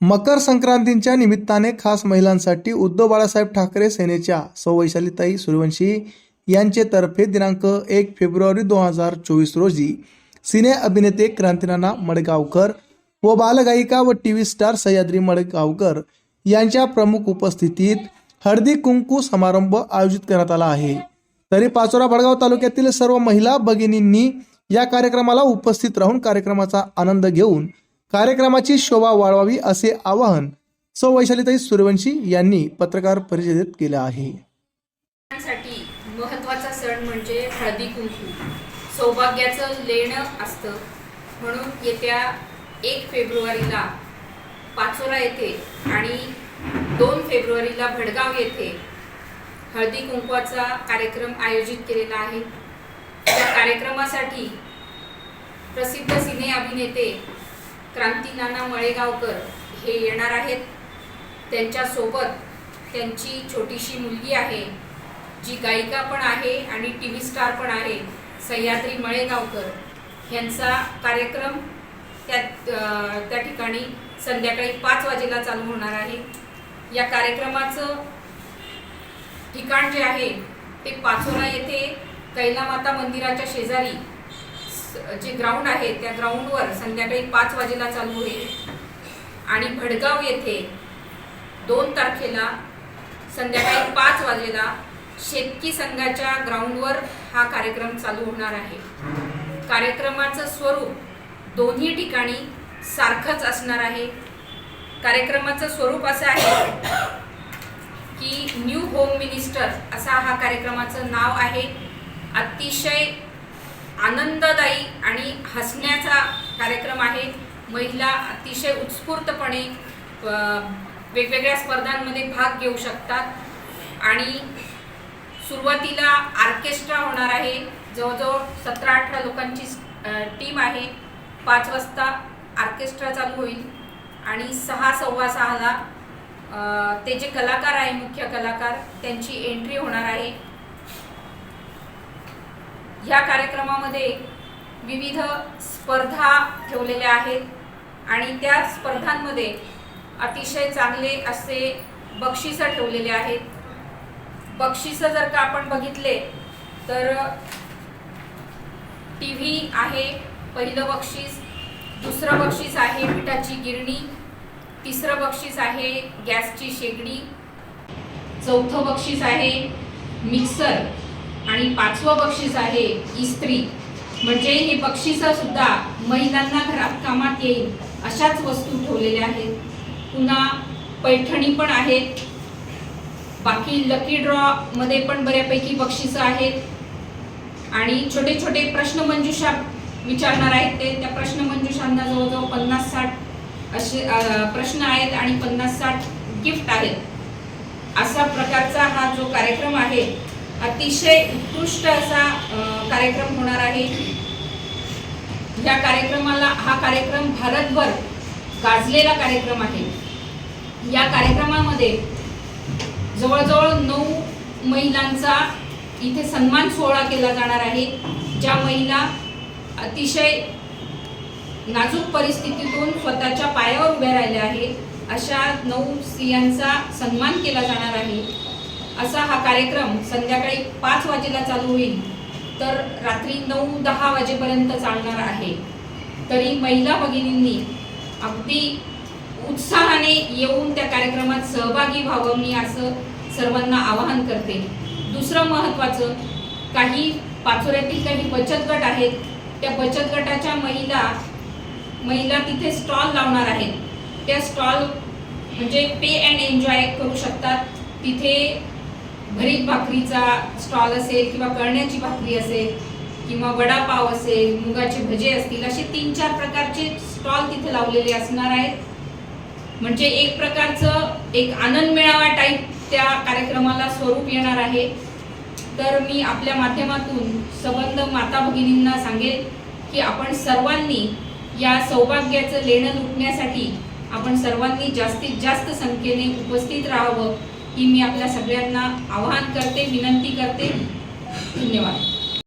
मकर संक्रांतीच्या निमित्ताने खास महिलांसाठी उद्धव बाळासाहेब ठाकरे सेनेच्या सौ वैशालीताई सूर्यवंशी यांचे तर्फे दिनांक एक फेब्रुवारी दोन हजार चोवीस रोजी सिने अभिनेते क्रांतीनाना मडगावकर व बालगायिका व T V star Sahyadri Madgaonkar यांच्या प्रमुख उपस्थितीत हळदी कुंकू समारंभ आयोजित करण्यात आला आहे. तरी पाचोरा भडगाव तालुक्यातील सर्व महिला भगिनींनी या कार्यक्रमाला उपस्थित राहून कार्यक्रमाचा आनंद घेऊन कार्यक्रमाची शोभा वाढवावी असे आवाहन सौ वैशालीताई सूर्यवंशी यांनी पत्रकार परिषदेत केलं आहे. महत्त्वाचा महत्त्वाचा सण म्हणजे हळदी कुंकू. सौभाग्याचं लेणं असतं. म्हणून येत्या एक फेब्रुवारीला पाचोरा येथे आणि दोन फेब्रुवारीला भडगाव येथे हळदी कुंकवाचा कार्यक्रम आयोजित केलेला आहे. त्या कार्यक्रमासाठी प्रसिद्ध सिने अभिनेते क्रांती नाना मळेगावकर हे येणार आहेत. त्यांच्यासोबत त्यांची छोटीशी मुलगी आहे जी गायिका पण आहे आणि टी व्ही स्टार पण आहे सह्याद्री मळेगावकर. ह्यांचा कार्यक्रम त्या त्या ठिकाणी संध्याकाळी पाच वाजेला चालू होणार आहे. या कार्यक्रमाचं ठिकाण जे आहे ते पाचोरा येथे कैलामाता मंदिराच्या शेजारी जे ग्राउंड आहे त्या ग्राउंडवर संध्याकाळी पाच वाजेला चालू होईल. आणि भडगाव येथे दोन तारखेला संध्याकाळी पाच वाजेला शेतकी संघाच्या ग्राउंडवर हा कार्यक्रम चालू होणार आहे. कार्यक्रमाचं स्वरूप दोन्ही ठिकाणी सारखंच असणार आहे. कार्यक्रमाचं स्वरूप असं आहे की न्यू होम मिनिस्टर असा हा कार्यक्रमाचं नाव आहे. अतिशय आनंददायी आणि हसण्याचा कार्यक्रम आहे. महिला अतिशय उत्स्फूर्तपणे वेगवेगळ्या स्पर्धांमध्ये भाग घेऊ शकतात. आणि सुरुवातीला आर्केस्ट्रा होणार आहे. जवळजवळ सतरा अठरा लोकांची टीम आहे. पाच वाजता आर्केस्ट्रा चालू होईल. आणि सहा सव्वा सहाला ते जे कलाकार आहे मुख्य कलाकार त्यांची एंट्री होणार आहे. ह्या कार्यक्रमामध्ये विविध स्पर्धा ठेवलेल्या आहेत आणि त्या स्पर्धांमध्ये अतिशय चांगले असे बक्षिसं ठेवलेले आहेत. बक्षिसं जर का आपण बघितले तर टी व्ही आहे पहिलं बक्षीस दुसरं बक्षीस आहे पिठाची गिरणी तिसरं बक्षीस आहे गॅसची शेगडी चौथं बक्षीस आहे मिक्सर. आणि पाचवं बक्षीस आहे इस्त्री म्हणजे हे बक्षिसं सुद्धा महिलांना घरात कामात येईल अशाच वस्तू ठेवलेल्या आहेत. पुन्हा पैठणी पण आहेत. बाकी लकी ड्रॉमध्ये पण बऱ्यापैकी बक्षिसं आहेत. आणि छोटे छोटे प्रश्नमंजुषा विचारणार आहेत ते. त्या प्रश्नमंजुषांना जवळजवळ पन्नास साठ असे प्रश्न आहेत आणि पन्नास साठ गिफ्ट आहेत. असा प्रकारचा हा जो कार्यक्रम आहे अतिशय उत्कृष्ट असा कार्यक्रम होणार आहे. या कार्यक्रमाला हा कार्यक्रम भारतभर गाजलेला कार्यक्रम आहे. या कार्यक्रमामध्ये जवळजवळ नऊ महिलांचा इथे सन्मान सोहळा केला जाणार आहे ज्या महिला अतिशय नाजूक परिस्थितीतून स्वतःच्या पायावर उभ्या राहिल्या आहेत. अशा नऊ स्त्रियांचा सन्मान केला जाणार आहे. असा हा कार्यक्रम संध्याकाळी पाच वाजेला चालू होईल. तर रात्री नऊ दहा वाजेपर्यंत चालणार आहे. तरी महिला भगिनींनी अगदी उत्साहाने येऊन त्या कार्यक्रमात सहभागी व्हावं मी असं सर्वांना आवाहन करते. दुसरं महत्त्वाचं काही पाचोऱ्यातील काही बचत गट आहेत त्या बचत गटाच्या महिला महिला तिथे स्टॉल लावणार आहेत. त्या स्टॉल म्हणजे पे अँड एन्जॉय करू शकतात. तिथे भरीत भाकरीचा स्टॉल असेल किंवा कळण्याची भाकरी असेल किंवा वडापाव असेल मुगाचे भजे असतील असे तीन चार प्रकारचे स्टॉल तिथे लावलेले असणार आहेत. म्हणजे एक प्रकारचं एक आनंद मेळावा टाईप त्या कार्यक्रमाला स्वरूप येणार आहे. तर मी आपल्या माध्यमातून सबंध माता भगिनींना सांगेल की आपण सर्वांनी या सौभाग्याचं लेणं लुटण्यासाठी आपण सर्वांनी जास्तीत जास्त संख्येने उपस्थित राहावं. ही मी आपल्या सगळ्यांना आवाहन करते विनंती करते. धन्यवाद.